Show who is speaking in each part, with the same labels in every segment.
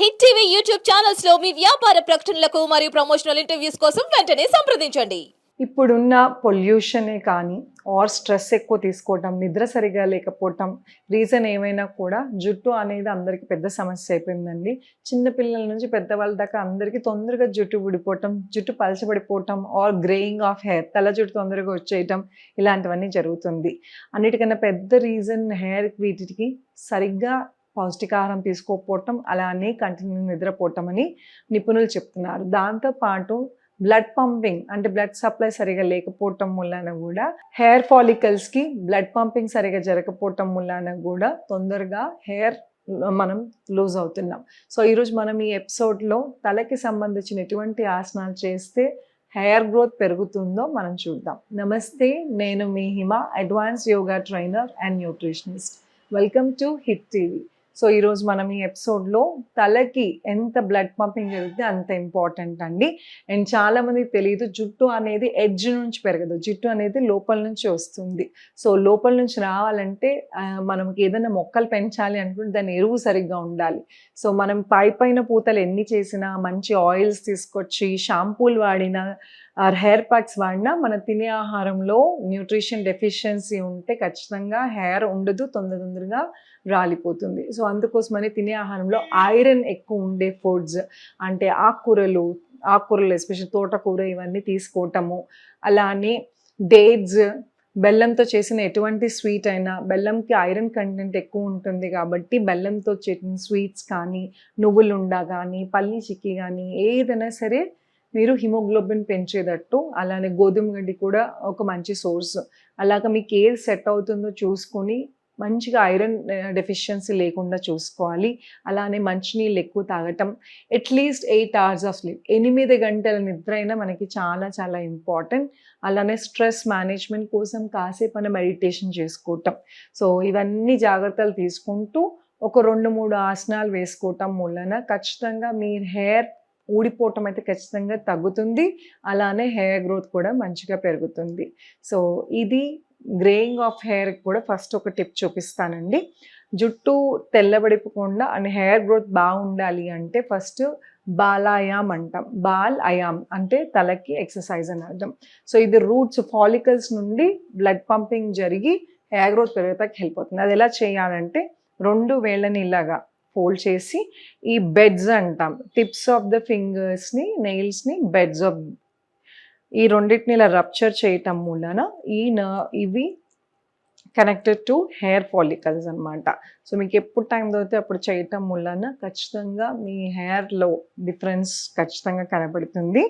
Speaker 1: Hit TV YouTube ఛానల్స్లో మీ వ్యాపార ప్రకటనలకు మరియు ప్రమోషనల్ ఇంటర్వ్యూస్ కోసం వెంటనే సంప్రదించండి.
Speaker 2: ఇప్పుడున్న పొల్యూషనే కానీ ఆర్ స్ట్రెస్ ఎక్కువ తీసుకోవటం నిద్ర సరిగా లేకపోవటం రీజన్ ఏమైనా కూడా జుట్టు అనేది అందరికీ పెద్ద సమస్య అయిపోయిందండి. చిన్నపిల్లల నుంచి పెద్దవాళ్ళ దాకా అందరికీ తొందరగా జుట్టు ఊడిపోవటం జుట్టు పలచబడిపోవటం ఆర్ గ్రేయింగ్ ఆఫ్ హెయిర్ తల జుట్టు తొందరగా వచ్చేయటం ఇలాంటివన్నీ జరుగుతుంది. అన్నిటికన్నా పెద్ద రీజన్ హెయిర్ వీటికి సరిగ్గా పౌష్టికాహారం తీసుకోకపోవటం అలానే కంటిన్యూ నిద్రపోవటం అని నిపుణులు చెప్తున్నారు. దాంతోపాటు బ్లడ్ పంపింగ్ అంటే బ్లడ్ సప్లై సరిగా లేకపోవటం వలన కూడా హెయిర్ ఫాలికల్స్కి బ్లడ్ పంపింగ్ సరిగా జరగకపోవటం వలన కూడా తొందరగా హెయిర్ మనం లూజ్ అవుతున్నాం. సో ఈరోజు మనం ఈ ఎపిసోడ్లో తలకి సంబంధించిన ఎటువంటి ఆసనాలు చేస్తే హెయిర్ గ్రోత్ పెరుగుతుందో మనం చూద్దాం. నమస్తే నేను మీ Hima advance yoga trainer and nutritionist. Welcome to Hit TV. So ఈరోజు మనం ఈ ఎపిసోడ్లో తలకి ఎంత బ్లడ్ పంపింగ్ జరిగితే అంత ఇంపార్టెంట్ అండి. అండ్ చాలామంది తెలియదు జుట్టు అనేది ఎడ్జ్ నుంచి పెరగదు. జుట్టు అనేది లోపల నుంచి వస్తుంది. సో లోపల నుంచి రావాలంటే మనకి ఏదైనా మొక్కలు పెంచాలి అనుకుంటే దాని ఎరువు సరిగ్గా ఉండాలి. సో మనం పై పైన పూతలు ఎన్ని చేసినా మంచి ఆయిల్స్ తీసుకొచ్చి షాంపూలు వాడినా ఆర్ హెయిర్ ప్యాక్స్ వాడినా మన తినే ఆహారంలో న్యూట్రిషన్ డెఫిషియన్సీ ఉంటే ఖచ్చితంగా హెయిర్ ఉండదు తొందర తొందరగా రాలిపోతుంది. సో అందుకోసమని తినే ఆహారంలో ఐరన్ ఎక్కువ ఉండే ఫుడ్స్ అంటే ఆకుకూరలు ఆకుకూరలు ఎస్పెషల్ తోటకూర ఇవన్నీ తీసుకోవటము అలానే డేట్స్ బెల్లంతో చేసిన ఎటువంటి స్వీట్ అయినా బెల్లంకి ఐరన్ కంటెంట్ ఎక్కువ ఉంటుంది కాబట్టి బెల్లంతో చేసిన స్వీట్స్ కానీ నువ్వులుండ కానీ పల్లి చిక్కీ కానీ ఏదైనా సరే మీరు హిమోగ్లోబిన్ పెంచేటట్టు అలానే గోధుమ గడ్డి కూడా ఒక మంచి సోర్స్. అలాగ మీకు ఏది సెట్ అవుతుందో చూసుకొని మంచిగా ఐరన్ డెఫిషియన్సీ లేకుండా చూసుకోవాలి. అలానే మంచినీళ్ళు ఎక్కువ తాగటం at least eight hours of sleep ఎనిమిది గంటల నిద్ర అయినా మనకి చాలా చాలా ఇంపార్టెంట్ అలానే స్ట్రెస్ మేనేజ్మెంట్ కోసం కాసేపు మెడిటేషన్ చేసుకోవటం. సో ఇవన్నీ జాగ్రత్తలు తీసుకుంటూ ఒక రెండు మూడు ఆసనాలు వేసుకోవటం వలన ఖచ్చితంగా మీ హెయిర్ ఊడిపోవటం అయితే ఖచ్చితంగా తగ్గుతుంది. అలానే హెయిర్ గ్రోత్ కూడా మంచిగా పెరుగుతుంది. సో ఇది గ్రేయింగ్ ఆఫ్ హెయిర్ కూడా ఫస్ట్ ఒక టిప్ చూపిస్తానండి. జుట్టు తెల్లబడిపోకుండా అండ్ హెయిర్ గ్రోత్ బాగుండాలి అంటే ఫస్ట్ బాలాయామ్ అంటాం. బాల్ అయామ్ అంటే తలకి ఎక్సర్సైజ్ అని అర్థం. సో ఇది రూట్స్ ఫాలికల్స్ నుండి బ్లడ్ పంపింగ్ జరిగి హెయిర్ గ్రోత్ పెరుగుతాకి హెల్ప్ అవుతుంది. అది ఎలా చేయాలంటే రెండు వేళ్ళని ఇలాగా ఫోల్డ్ చేసి ఈ బెడ్స్ అంటాం. టిప్స్ ఆఫ్ ద ఫింగర్స్ని నెయిల్స్ని బెడ్స్ ఆఫ్ ఈ రెండింటిని ఇలా రప్చర్ చేయటం మూలన ఈ న- ఇవి కనెక్టెడ్ టు హెయిర్ ఫాలికల్స్ అనమాట సో మీకు ఎప్పుడు టైం దొరికితే అప్పుడు చేయటం వలన ఖచ్చితంగా మీ హెయిర్లో డిఫరెన్స్ ఖచ్చితంగా కనబడుతుంది.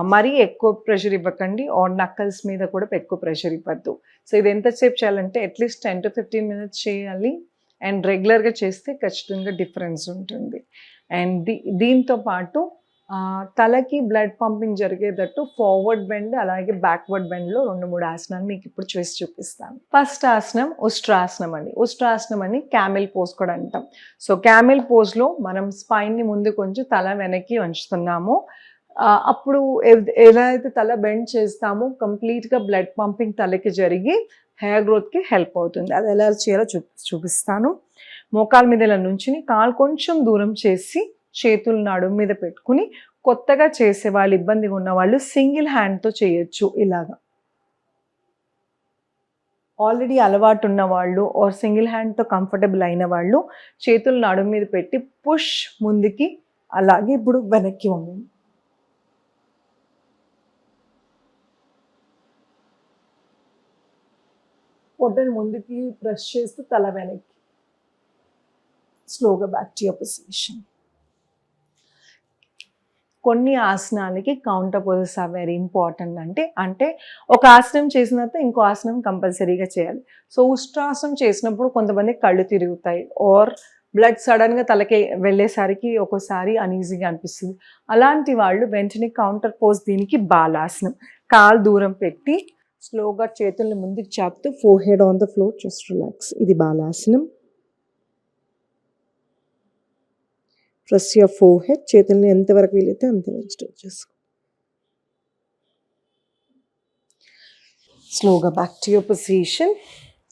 Speaker 2: మరీ ఎక్కువ ప్రెషర్ ఇవ్వకండి. ఆర్ నక్కల్స్ మీద కూడా ఎక్కువ ప్రెషర్ ఇవ్వద్దు. సో ఇది ఎంతసేపు చేయాలంటే at least ten to fifteen minutes చేయాలి. అండ్ రెగ్యులర్గా చేస్తే ఖచ్చితంగా డిఫరెన్స్ ఉంటుంది. అండ్ దీ దీంతో పాటు తలకి బ్లడ్ పంపింగ్ జరిగేటట్టు ఫార్వర్డ్ బెండ్ అలాగే బ్యాక్వర్డ్ బెండ్లో రెండు మూడు ఆసనాలు మీకు ఇప్పుడు చేసి చూపిస్తాను. ఫస్ట్ ఆసనం ఉష్ట్రాసనం అండి. ఉష్ట్రాసనం అని క్యామిల్ పోజ్ కూడా అంటాం. సో క్యామిల్ పోజ్లో మనం స్పైన్ని ముందు కొంచెం తల వెనక్కి వంచుతున్నాము అప్పుడు ఎలా అయితే తల బెండ్ చేస్తామో కంప్లీట్గా బ్లడ్ పంపింగ్ తలకి జరిగి హెయిర్ గ్రోత్కి హెల్ప్ అవుతుంది. అది ఎలా చేయాలో చూ చూపిస్తాను. మోకాల మీద ఇలా నుంచుని కాలు కొంచెం దూరం చేసి చేతులు నడుము మీద పెట్టుకుని కొత్తగా చేసే వాళ్ళు ఇబ్బందిగా ఉన్న వాళ్ళు సింగిల్ హ్యాండ్తో చేయొచ్చు ఇలాగా. ఆల్రెడీ అలవాటు ఉన్న వాళ్ళు ఆర్ సింగిల్ హ్యాండ్తో కంఫర్టబుల్ అయిన వాళ్ళు చేతులు నడుము మీద పెట్టి పుష్ ముందుకి అలాగే ఇప్పుడు వెనక్కి వంగండి పొట్టని ముందుకి ప్రెస్ చేస్తూ తల వెనక్కి. స్లోగా బ్యాక్ టు పొజిషన్ కొన్ని ఆసనాలకి counter poses are very important అంటే అంటే ఒక ఆసనం చేసిన తర్వాత ఇంకో ఆసనం కంపల్సరీగా చేయాలి. సో ఉష్ట్రాసనం చేసినప్పుడు కొంతమంది కళ్ళు తిరుగుతాయి ఆర్ బ్లడ్ సడన్గా తలకి వెళ్ళేసరికి ఒక్కోసారి అనీజీగా అనిపిస్తుంది. అలాంటి వాళ్ళు వెంటనే కౌంటర్ పోజ్ దీనికి బాలాసనం. కాలు దూరం పెట్టి స్లోగా చేతుల్ని ముందుకు చాపుతూ forehead on the floor just relax ఇది బాలాసనం. ప్రెస్ యువర్ ఫోర్ హెడ్ చేతుల్ని ఎంతవరకు వీలైతే అంతవరకు స్ట్రెచ్ చేసుకో. స్లోగా back to your position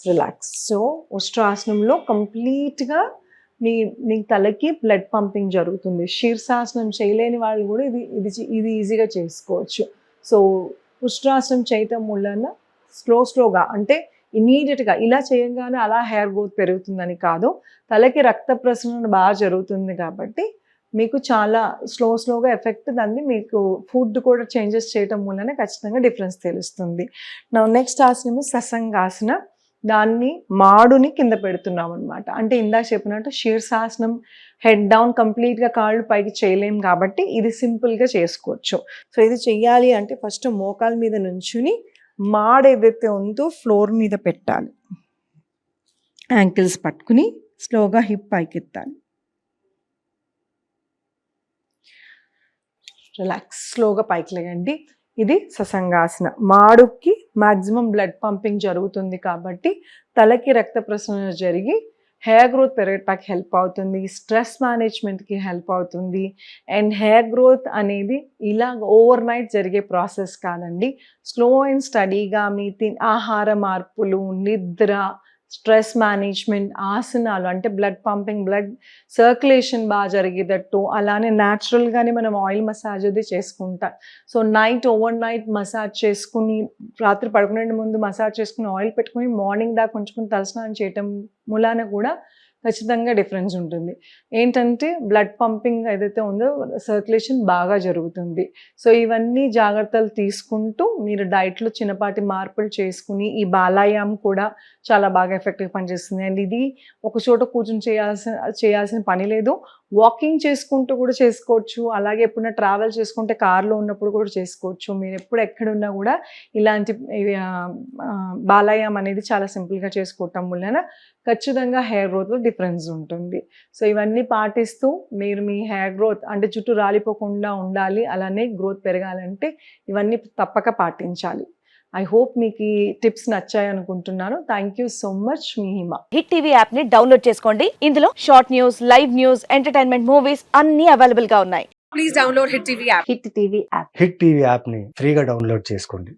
Speaker 2: relax so ఉష్ట్రాసనంలో కంప్లీట్గా నీ నీ తలకి బ్లడ్ పంపింగ్ జరుగుతుంది. శీర్షాసనం చేయలేని వాళ్ళు కూడా ఇది ఇది ఇది ఈజీగా చేసుకోవచ్చు. సో ఉష్ట్రాసనం చేయటం వలన స్లో స్లోగా అంటే ఇమీడియట్గా ఇలా చేయగానే అలా హెయిర్ గ్రోత్ పెరుగుతుందని కాదు. తలకి రక్త ప్రసరణ బాగా జరుగుతుంది కాబట్టి మీకు చాలా స్లో స్లోగా ఎఫెక్ట్ దాన్ని మీకు ఫుడ్ కూడా చేంజెస్ చేయటం వల్లనే ఖచ్చితంగా డిఫరెన్స్ తెలుస్తుంది. నా నెక్స్ట్ ఆసనం ససంగాసన. దాన్ని మాడుని కింద పెడుతున్నాం అనమాట అంటే ఇందాక చెప్పినట్టు శీర్షాసనం హెడ్ డౌన్ కంప్లీట్గా కాళ్ళు పైకి చేయలేం కాబట్టి ఇది సింపుల్గా చేసుకోవచ్చు. సో ఇది చెయ్యాలి అంటే ఫస్ట్ మోకాల మీద నుంచుని మాడ ఏదైతే ఉందో ఫ్లోర్ మీద పెట్టాలి. యాంకిల్స్ పట్టుకుని స్లోగా హిప్ పైకెత్తాలి. రిలాక్స్ స్లోగా పైకి లేయండి. ఇది ససంగాసన. మాడుకి మ్యాక్సిమం బ్లడ్ పంపింగ్ జరుగుతుంది కాబట్టి తలకి రక్త ప్రసరణ జరిగి హెయిర్ గ్రోత్ పెరగటానికి హెల్ప్ అవుతుంది స్ట్రెస్ మేనేజ్మెంట్కి హెల్ప్ అవుతుంది. అండ్ హెయిర్ గ్రోత్ అనేది ఇలా ఓవర్ నైట్ జరిగే ప్రాసెస్ కాదండి. స్లో అండ్ స్టడీగా మీ ఆహార మార్పులు నిద్ర స్ట్రెస్ మేనేజ్మెంట్ ఆసనాలు అంటే బ్లడ్ పంపింగ్ బ్లడ్ సర్క్యులేషన్ బాగా జరిగేటట్టు అలానే న్యాచురల్గానే మనం ఆయిల్ మసాజ్ అది చేసుకుంటాం. So night overnight massage చేసుకుని రాత్రి పడుకునే ముందు మసాజ్ చేసుకుని ఆయిల్ పెట్టుకుని మార్నింగ్ దాకా ఉంచుకుని తలస్నానం చేయటం మూలాన కూడా ఖచ్చితంగా డిఫరెన్స్ ఉంటుంది. ఏంటంటే బ్లడ్ పంపింగ్ ఏదైతే ఉందో సర్క్యులేషన్ బాగా జరుగుతుంది. సో ఇవన్నీ జాగ్రత్తలు తీసుకుంటూ మీరు డైట్లో చిన్నపాటి మార్పులు చేసుకుని ఈ బాలాయామం కూడా చాలా బాగా ఎఫెక్టివ్ పనిచేస్తుంది. అండ్ ఇది ఒక చోట కూర్చొని చేయాల్సిన చేయాల్సిన పని లేదు. వాకింగ్ చేసుకుంటూ కూడా చేసుకోవచ్చు. అలాగే ఎప్పుడైనా ట్రావెల్ చేసుకుంటే కార్లో ఉన్నప్పుడు కూడా చేసుకోవచ్చు. మీరు ఎప్పుడు ఎక్కడున్నా కూడా ఇలాంటి బాలాయం అనేది చాలా సింపుల్గా చేసుకోవటం వలన ఖచ్చితంగా హెయిర్ గ్రోత్లో డిఫరెన్స్ ఉంటుంది. సో ఇవన్నీ పాటిస్తూ మీరు మీ హెయిర్ గ్రోత్ అంటే జుట్టు రాలిపోకుండా ఉండాలి. అలానే గ్రోత్ పెరగాలంటే ఇవన్నీ తప్పక పాటించాలి. ఐ హోప్ మీకు ఈ టిప్స్ నచ్చాయి అనుకుంటున్నాను. థ్యాంక్ యూ సో మచ్ మీ హిమ
Speaker 3: హిట్ టీవీ యాప్ని డౌన్లోడ్ చేసుకోండి. ఇందులో short news live news entertainment movies అన్ని అవైలబుల్గా ఉన్నాయి.
Speaker 4: Hit TV app
Speaker 5: Hit TV యాప్ని ఫ్రీగా డౌన్లోడ్ చేసుకోండి.